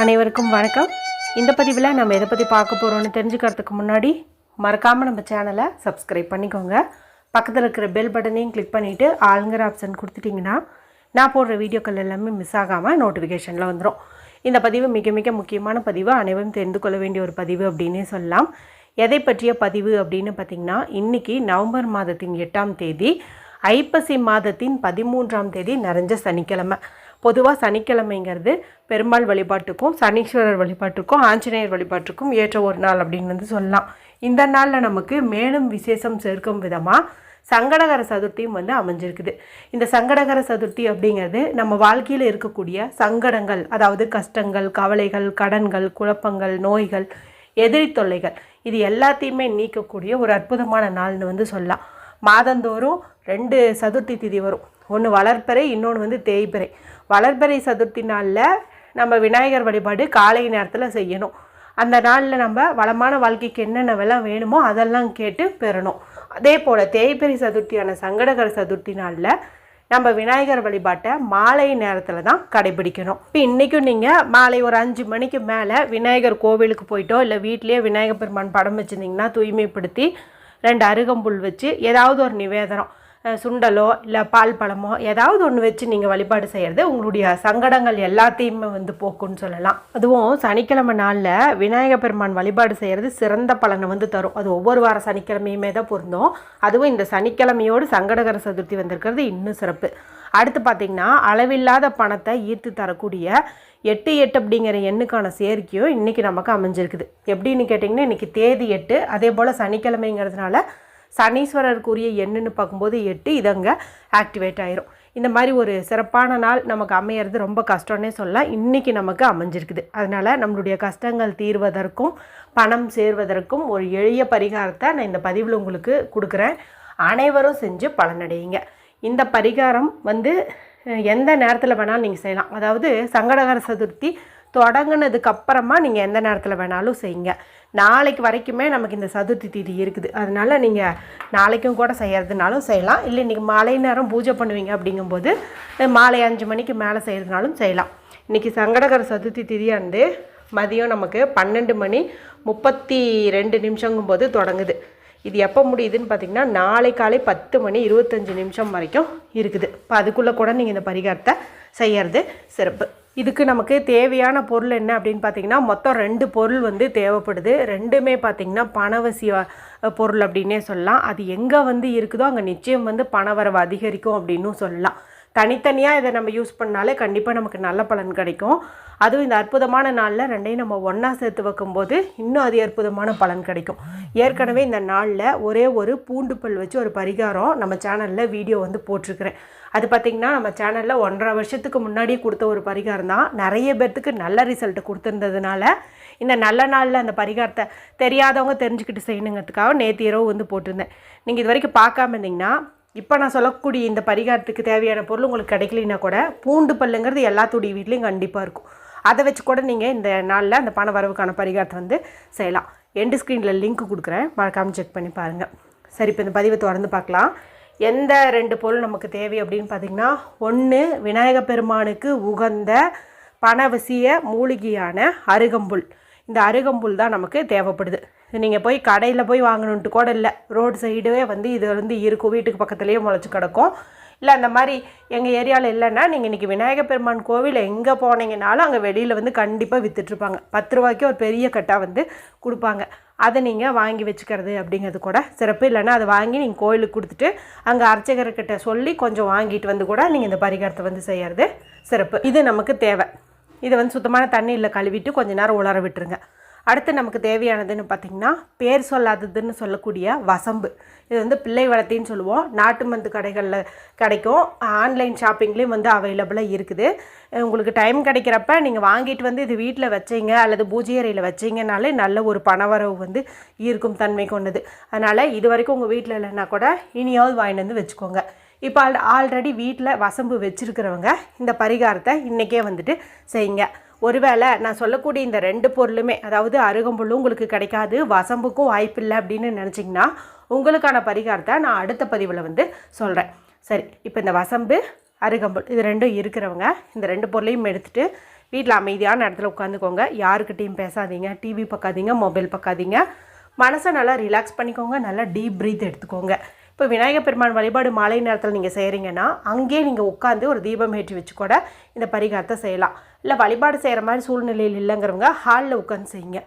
அனைவருக்கும் வணக்கம். இந்த பதிவில் நம்ம எதை பற்றி பார்க்க போகிறோம்னு தெரிஞ்சுக்கிறதுக்கு முன்னாடி மறக்காமல் நம்ம சேனலை சப்ஸ்கிரைப் பண்ணிக்கோங்க. பக்கத்தில் இருக்கிற பெல் பட்டனையும் கிளிக் பண்ணிவிட்டு ஆளுங்கிற ஆப்ஷன் கொடுத்துட்டிங்கன்னா நான் போடுற வீடியோக்கள் எல்லாமே மிஸ் ஆகாமல் நோட்டிஃபிகேஷனில் வந்துடும் இந்த பதிவு மிக மிக முக்கியமான பதிவு. அனைவரும் தெரிந்து கொள்ள வேண்டிய ஒரு பதிவு அப்படின்னே சொல்லலாம். எதை பற்றிய பதிவு அப்படின்னு பார்த்திங்கன்னா இன்றைக்கி நவம்பர் மாதத்தின் எட்டாம் தேதி ஐப்பசி மாதத்தின் பதிமூன்றாம் தேதி நிறைஞ்ச சனிக்கிழமை. பொதுவாக சனிக்கிழமைங்கிறது பெருமாள் வழிபாட்டுக்கும் சனீஸ்வரர் வழிபாட்டுக்கும் ஆஞ்சநேயர் வழிபாட்டுக்கும் ஏற்ற ஒரு நாள் அப்படின்னு வந்து சொல்லலாம். இந்த நாளில் நமக்கு மேலும் விசேஷம் சேர்க்கும் விதமாக சங்கடகர சதுர்த்தியும் வந்து அமைஞ்சிருக்குது. இந்த சங்கடகர சதுர்த்தி அப்படிங்கிறது நம்ம வாழ்க்கையில் இருக்கக்கூடிய சங்கடங்கள் அதாவது கஷ்டங்கள் கவலைகள் கடன்கள் குழப்பங்கள் நோய்கள் எதிரி தொல்லைகள் இது எல்லாத்தையுமே நீக்கக்கூடிய ஒரு அற்புதமான நாள்னு வந்து சொல்லலாம். மாதந்தோறும் ரெண்டு சதுர்த்தி திதி வரும். ஒன்று வளர்ப்பறை இன்னொன்று வந்து தேய்பிறை வளர்ப்பறை சதுர்த்தி நாளில் நம்ம விநாயகர் வழிபாடு காலை நேரத்தில் செய்யணும். அந்த நாளில் நம்ம வளமான வாழ்க்கைக்கு என்னென்னவெல்லாம் வேணுமோ அதெல்லாம் கேட்டு பெறணும். அதே போல் தேய்பிறை சதுர்த்தியான சங்கடகர சதுர்த்தி நாளில் நம்ம விநாயகர் வழிபாட்டை மாலை நேரத்தில் தான் கடைபிடிக்கணும். இப்போ இன்றைக்கும் நீங்கள் மாலை ஒரு அஞ்சு மணிக்கு மேலே விநாயகர் கோவிலுக்கு போயிட்டோ இல்லை வீட்லேயே விநாயகர் பெருமான் படம் வச்சுருந்தீங்கன்னா தூய்மைப்படுத்தி ரெண்டு அருகம்புல் வச்சு ஏதாவது ஒரு நிவேதனம். சுண்டலோ இல்லை பால் பழமோ ஏதாவது ஒன்று வச்சு நீங்கள் வழிபாடு செய்கிறது உங்களுடைய சங்கடங்கள் எல்லாத்தையுமே வந்து போக்குன்னு சொல்லலாம். அதுவும் சனிக்கிழமை நாளில் விநாயக பெருமான் வழிபாடு செய்கிறது சிறந்த பலனை வந்து தரும். அது ஒவ்வொரு வார சனிக்கிழமையுமே தான் பொருந்தும். அதுவும் இந்த சனிக்கிழமையோடு சங்கடகர சதுர்த்தி வந்திருக்கிறது இன்னும் சிறப்பு. அடுத்து பார்த்திங்கன்னா அளவில்லாத பணத்தை ஈர்த்து தரக்கூடிய எட்டு எட்டு அப்படிங்கிற எண்ணுக்கான சேர்க்கையும் இன்றைக்கி நமக்கு அமைஞ்சிருக்குது. எப்படின்னு கேட்டிங்கன்னா இன்றைக்கி தேதி எட்டு. அதே போல் சனிக்கிழமைங்கிறதுனால சனீஸ்வரருக்குரிய எண்ணுன்னு பார்க்கும்போது எட்டு இது அங்கே ஆக்டிவேட் ஆயிரும். இந்த மாதிரி ஒரு சிறப்பான நாள் நமக்கு அமையிறது ரொம்ப கஷ்டம்னே சொல்லலாம். இன்றைக்கி நமக்கு அமைஞ்சிருக்குது. அதனால் நம்மளுடைய கஷ்டங்கள் தீர்வதற்கும் பணம் சேர்வதற்கும் ஒரு எளிய பரிகாரத்தை நான் இந்த பதிவில் உங்களுக்கு கொடுக்குறேன். அனைவரும் செஞ்சு பலனடையுங்க. இந்த பரிகாரம் வந்து எந்த நேரத்தில் வேணாலும் நீங்கள் செய்யலாம். அதாவது சங்கடகர சதுர்த்தி தொடங்குனதுக்கு அப்புறமா நீங்கள் எந்த நேரத்தில் வேணாலும் செய்யுங்க. நாளைக்கு வரைக்குமே நமக்கு இந்த சதுர்த்தி திதி இருக்குது. அதனால நீங்கள் நாளைக்கும் கூட செய்கிறதுனாலும் செய்யலாம். இல்லை இன்றைக்கி மாலை நேரம் பூஜை பண்ணுவீங்க அப்படிங்கும்போது மாலை அஞ்சு மணிக்கு மேலே செய்கிறதுனாலும் செய்யலாம். இன்றைக்கி சங்கடகர சதுர்த்தி திதியாண்டு மதியம் நமக்கு பன்னெண்டு மணி முப்பத்தி ரெண்டு நிமிஷங்கும்போது தொடங்குது. இது எப்போ முடியுதுன்னு பார்த்தீங்கன்னா நாளை காலை பத்து மணி இருபத்தஞ்சு நிமிஷம் வரைக்கும் இருக்குது. இப்போ அதுக்குள்ளே கூட நீங்கள் இந்த பரிகாரத்தை செய்கிறது சிறப்பு. இதுக்கு நமக்கு தேவையான பொருள் என்ன அப்படின்னு பார்த்தீங்கன்னா மொத்தம் ரெண்டு பொருள் வந்து தேவைப்படுது. ரெண்டுமே பார்த்தீங்கன்னா பணவசிய பொருள் அப்படின்னே சொல்லலாம். அது எங்கே வந்து இருக்குதோ அங்கே நிச்சயம் வந்து பணவரவு அதிகரிக்கும் அப்படின்னும் சொல்லலாம். தனித்தனியாக இதை நம்ம யூஸ் பண்ணாலே கண்டிப்பாக நமக்கு நல்ல பலன் கிடைக்கும். அதுவும் இந்த அற்புதமான நாளில் ரெண்டையும் நம்ம ஒன்றா சேர்த்து வைக்கும்போது இன்னும் அது அற்புதமான பலன் கிடைக்கும். ஏற்கனவே இந்த நாளில் ஒரே ஒரு பூண்டு பல் வச்சு ஒரு பரிகாரம் நம்ம சேனலில் வீடியோ வந்து போட்டிருக்கிறேன். அது பார்த்திங்கன்னா நம்ம சேனலில் ஒன்றரை வருஷத்துக்கு முன்னாடியே கொடுத்த ஒரு பரிகாரம் தான். நிறைய பேர்த்துக்கு நல்ல ரிசல்ட் கொடுத்துருந்ததுனால இந்த நல்ல நாளில் அந்த பரிகாரத்தை தெரியாதவங்க தெரிஞ்சுக்கிட்டு செய்யணுங்கிறதுக்காக நேற்று இரவு வந்து போட்டிருந்தேன். நீங்கள் இது வரைக்கும் பார்க்காம இருந்தீங்கன்னா இப்போ நான் சொல்லக்கூடிய இந்த பரிகாரத்துக்கு தேவையான பொருள் உங்களுக்கு கிடைக்கலனா கூட பூண்டு பல்லுங்கிறது எல்லாத்துடைய வீட்லேயும் கண்டிப்பாக இருக்கும். அதை வச்சு கூட நீங்கள் இந்த நாளில் அந்த பண வரவுக்கான பரிகாரத்தை வந்து செய்யலாம். எண்டு ஸ்க்ரீனில் லிங்க் கொடுக்குறேன். மறக்காமல் செக் பண்ணி பாருங்கள் சரி இப்போ இந்த பதிவை திறந்து பார்க்கலாம். எந்த ரெண்டு பொருள் நமக்கு தேவை அப்படின்னு பார்த்தீங்கன்னா ஒன்று விநாயக பெருமானுக்கு உகந்த பணவசிய மூலிகையான அருகம்புல். இந்த அருகம்புல் தான் நமக்கு தேவைப்படுது. நீங்கள் போய் கடையில் போய் வாங்கணுன்ட்டு கூட இல்லை. ரோடு சைடே வந்து இது வந்து இருக்கும். வீட்டுக்கு பக்கத்துலேயே முளைச்சி கிடக்கும். இல்லை அந்த மாதிரி எங்கள் ஏரியாவில் இல்லைன்னா நீங்கள் இன்றைக்கி விநாயகர் பெருமான் கோவில் எங்கே போனீங்கனாலும் அங்கே வெளியில் வந்து கண்டிப்பாக விற்றுட்ருப்பாங்க பத்து ரூபாய்க்கு ஒரு பெரிய கட்டாக வந்து கொடுப்பாங்க. அதை நீங்கள் வாங்கி வச்சுக்கிறது அப்படிங்கிறது கூட சிறப்பு. இல்லைன்னா அதை வாங்கி நீங்கள் கோயிலுக்கு கொடுத்துட்டு அங்கே அர்ச்சகர்கிட்ட சொல்லி கொஞ்சம் வாங்கிட்டு வந்து கூட நீங்கள் இந்த பரிகாரத்தை வந்து செய்கிறது சிறப்பு. இது நமக்கு தேவை. இதை வந்து சுத்தமான தண்ணியில் கழுவிட்டு கொஞ்ச நேரம் உலர விட்டுருங்க. அடுத்து நமக்கு தேவையானதுன்னு பார்த்திங்கன்னா பேர் சொல்லாததுன்னு சொல்லக்கூடிய வசம்பு. இது வந்து பிள்ளை வளர்த்தின்னு சொல்லுவோம். நாட்டு மருந்து கடைகளில் கிடைக்கும். ஆன்லைன் ஷாப்பிங்லேயும் வந்து அவைலபிளாக இருக்குது. உங்களுக்கு டைம் கிடைக்கிறப்ப நீங்கள் வாங்கிட்டு வந்து இது வீட்டில் வச்சீங்க அல்லது பூஜை அறையில் வச்சிங்கனாலே நல்ல ஒரு பணவரவு வந்து ஈர்க்கும் தன்மை கொண்டது. அதனால் இது வரைக்கும் உங்கள் வீட்டில் இல்லைன்னா கூட இனியாவது வாங்கிட்டு வந்து வச்சுக்கோங்க. இப்போ ஆல் ஆல்ரெடி வீட்டில் வசம்பு வச்சுருக்கிறவங்க இந்த பரிகாரத்தை இன்றைக்கே வந்துட்டு செய்யுங்க. ஒருவேளை நான் சொல்லக்கூடிய இந்த ரெண்டு பொருளுமே அதாவது அருகம்புல்லும் உங்களுக்கு கிடைக்காது வசம்புக்கும் வாய்ப்பில்லை அப்படின்னு நினச்சிங்கன்னா உங்களுக்கான பரிகாரத்தை நான் அடுத்த பதிவில் வந்து சொல்கிறேன் சரி இப்போ இந்த வசம்பு அருகம்புல் இது ரெண்டும் இருக்கிறவங்க இந்த ரெண்டு பொருளையும் எடுத்துகிட்டு வீட்டில் அமைதியான இடத்துல உட்காந்துக்கோங்க. யாருக்கிட்டேயும் பேசாதீங்க டிவி பார்க்காதீங்க மொபைல் பார்க்காதீங்க மனசை நல்லா ரிலாக்ஸ் பண்ணிக்கோங்க நல்லா டீப் ப்ரீத் எடுத்துக்கோங்க. இப்போ விநாயகர் பெருமான் வழிபாடு மாலை நேரத்தில் நீங்கள் செய்கிறீங்கன்னா அங்கேயே நீங்கள் உட்காந்து ஒரு தீபம் ஏற்றி வச்சு கூட இந்த பரிகாரத்தை செய்யலாம். இல்லை வழிபாடு செய்கிற மாதிரி சூழ்நிலையில் இல்லைங்கிறவங்க ஹாலில் உட்காந்து செய்யுங்க.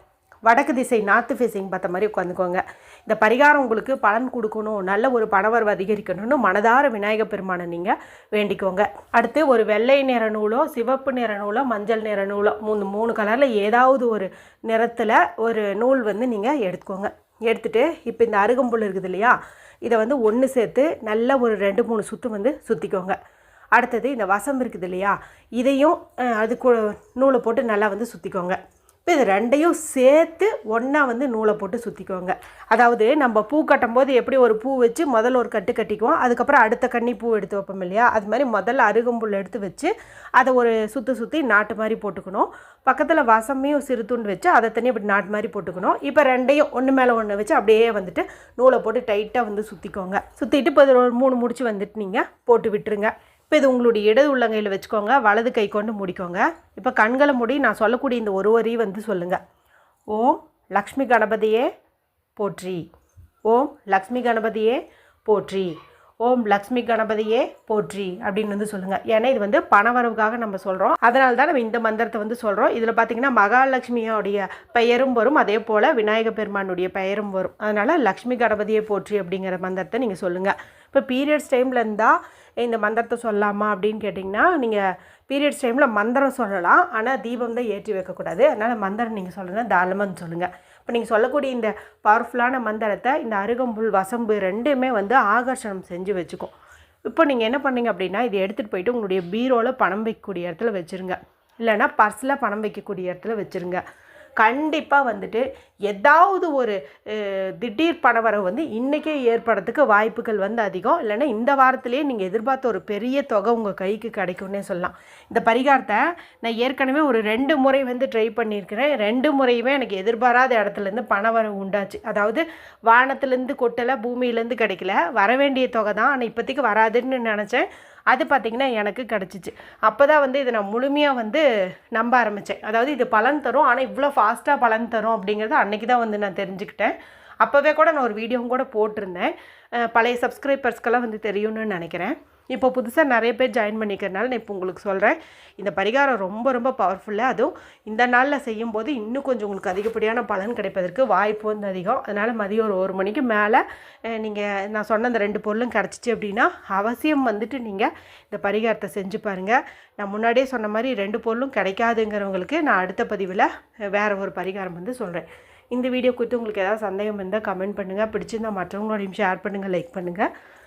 வடக்கு திசை நார்த்து ஃபேஸிங் பார்த்த மாதிரி உட்காந்துக்கோங்க இந்த பரிகாரம் உங்களுக்கு பலன் கொடுக்கணும் நல்ல ஒரு பணவரவு அதிகரிக்கணும்னு மனதார விநாயகர் பெருமானை நீங்கள் வேண்டிக்கோங்க. அடுத்து ஒரு வெள்ளை நிற நூலோ சிவப்பு நிற நூலோ மஞ்சள் நிற நூலோ மூணு மூணு கலரில் ஏதாவது ஒரு நிறத்தில் ஒரு நூல் வந்து நீங்கள் எடுத்துக்கோங்க. எடுத்துகிட்டு இப்போ இந்த அருகம்புல் இருக்குது இல்லையா? இதை வந்து ஒன்று சேர்த்து நல்ல ஒரு ரெண்டு மூணு சுற்று வந்து சுற்றிக்கோங்க அடுத்தது இந்த வசம் இருக்குது இல்லையா? இதையும் அதுக்கு அது நூலை போட்டு நல்லா வந்து சுற்றிக்கோங்க இப்போ இது ரெண்டையும் சேர்த்து ஒன்றா வந்து நூலை போட்டு சுற்றிக்கோங்க அதாவது நம்ம பூ கட்டும்போது எப்படி ஒரு பூ வச்சு முதல்ல ஒரு கட்டு கட்டிக்குவோம் அதுக்கப்புறம் அடுத்த கன்னி பூ எடுத்து வைப்போம் இல்லையா? அது மாதிரி முதல்ல அருகம்புல் எடுத்து வச்சு அதை ஒரு சுற்றி சுற்றி நாட்டு மாதிரி போட்டுக்கணும். பக்கத்தில் வசமையும் சிறு துண்டு வச்சு அதை தனியாக இப்படி நாட்டு மாதிரி போட்டுக்கணும். இப்போ ரெண்டையும் ஒன்று மேலே ஒன்று வச்சு அப்படியே வந்துட்டு நூலை போட்டு டைட்டாக வந்து சுற்றிக்கோங்க சுற்றிட்டு இப்போ ஒரு மூணு முடிச்சு வந்துட்டு நீங்கள் போட்டு விட்டுருங்க. இப்போ இது உங்களுடைய இடது உள்ளங்கையில் வச்சுக்கோங்க வலது கை கொண்டு முடிக்கோங்க. இப்போ கண்களை மூடி நான் சொல்லக்கூடிய இந்த ஒரு வரி வந்து சொல்லுங்கள் ஓம் லக்ஷ்மி கணபதியே போற்றி. ஓம் லக்ஷ்மி கணபதியே போற்றி. ஓம் லக்ஷ்மி கணபதியே போற்றி அப்படின்னு வந்து சொல்லுங்கள் ஏன்னா இது வந்து பணவரவுக்காக நம்ம சொல்கிறோம் அதனால தான் நம்ம இந்த மந்திரத்தை வந்து சொல்கிறோம் இதில் பார்த்தீங்கன்னா மகாலட்சுமியோடைய பெயரும் வரும். அதே போல் விநாயக பெருமானுடைய பெயரும் வரும். அதனால் லக்ஷ்மி கணபதியே போற்றி அப்படிங்கிற மந்திரத்தை நீங்கள் சொல்லுங்கள் இப்போ பீரியட்ஸ் டைமில் இருந்தால் இந்த மந்திரத்தை சொல்லலாமா அப்படின்னு கேட்டிங்கன்னா நீங்கள் பீரியட்ஸ் டைமில் மந்திரம் சொல்லலாம். ஆனால் தீபம் தான் ஏற்றி வைக்கக்கூடாது. அதனால் மந்திரம் நீங்கள் சொல்லணும் தாராளமாக சொல்லுங்கள் இப்போ நீங்கள் சொல்லக்கூடிய இந்த பவர்ஃபுல்லான மந்திரத்தை இந்த அருகம்புல் வசம்பு ரெண்டுமே வந்து ஆகர்ஷணம் செஞ்சு வச்சுக்கும். இப்போ நீங்கள் என்ன பண்ணீங்க அப்படின்னா இதை எடுத்துகிட்டு போயிட்டு உங்களுடைய பீரோவில் பணம் வைக்கக்கூடிய இடத்துல வச்சுருங்க. இல்லைன்னா பர்ஸில் பணம் வைக்கக்கூடிய இடத்துல வச்சுருங்க. கண்டிப்பாக வந்துட்டு ஏதாவது ஒரு திடீர் பணவரவு வந்து இன்றைக்கே ஏற்படுறதுக்கு வாய்ப்புகள் வந்து அதிகம். இல்லைன்னா இந்த வாரத்திலேயே நீங்கள் எதிர்பார்த்த ஒரு பெரிய தொகை உங்கள் கைக்கு கிடைக்கும்னே சொல்லலாம். இந்த பரிகாரத்தை நான் ஏற்கனவே ஒரு ரெண்டு முறை வந்து ட்ரை பண்ணியிருக்கிறேன். ரெண்டு முறையுமே எனக்கு எதிர்பாராத இடத்துலேருந்து பணவரவு உண்டாச்சு. அதாவது வானத்துலேருந்து கொட்டலை பூமியிலேருந்து கிடைக்கல. வர வேண்டிய தொகை தான். ஆனால் இப்போதைக்கு வராதுன்னு நினச்சேன். அது பார்த்திங்கன்னா எனக்கு கிடச்சிச்சு. அப்போ தான் வந்து இதை நான் முழுமையாக வந்து நம்ப ஆரம்பித்தேன் அதாவது இது பலன் தரும். ஆனால் இவ்வளோ ஃபாஸ்ட்டாக பலன் தரும் அப்படிங்கிறத அன்றைக்கி தான் வந்து நான் தெரிஞ்சுக்கிட்டேன். அப்போவே கூட நான் ஒரு வீடியோவும் கூட போட்டிருந்தேன். பழைய சப்ஸ்கிரைபர்ஸ்க்கெல்லாம் வந்து தெரியும்னு நினைக்கிறேன். இப்போ புதுசாக நிறைய பேர் ஜாயின் பண்ணிக்கிறனால நான் இப்போ உங்களுக்கு சொல்கிறேன் இந்த பரிகாரம் ரொம்ப ரொம்ப பவர்ஃபுல்லாக அதுவும் இந்த நாளில் செய்யும்போது இன்னும் கொஞ்சம் உங்களுக்கு அதிகப்படியான பலன் கிடைப்பதற்கு வாய்ப்பு வந்து அதிகம். அதனால் மதியம் ஒரு ஒரு மணிக்கு மேலே நீங்கள் நான் சொன்ன அந்த ரெண்டு பொருளும் கிடச்சிச்சு அப்படின்னா அவசியம் வந்துட்டு நீங்கள் இந்த பரிகாரத்தை செஞ்சு பாருங்கள் நான் முன்னாடியே சொன்ன மாதிரி ரெண்டு பொருளும் கிடைக்காதுங்கிறவங்களுக்கு நான் அடுத்த பதிவில் வேறு ஒரு பரிகாரம் வந்து சொல்கிறேன் இந்த வீடியோ குறித்து உங்களுக்கு ஏதாவது சந்தேகம் இருந்தால் கமெண்ட் பண்ணுங்கள் பிடிச்சிருந்தா மற்றவங்களோடையும் ஷேர் பண்ணுங்கள் லைக் பண்ணுங்கள்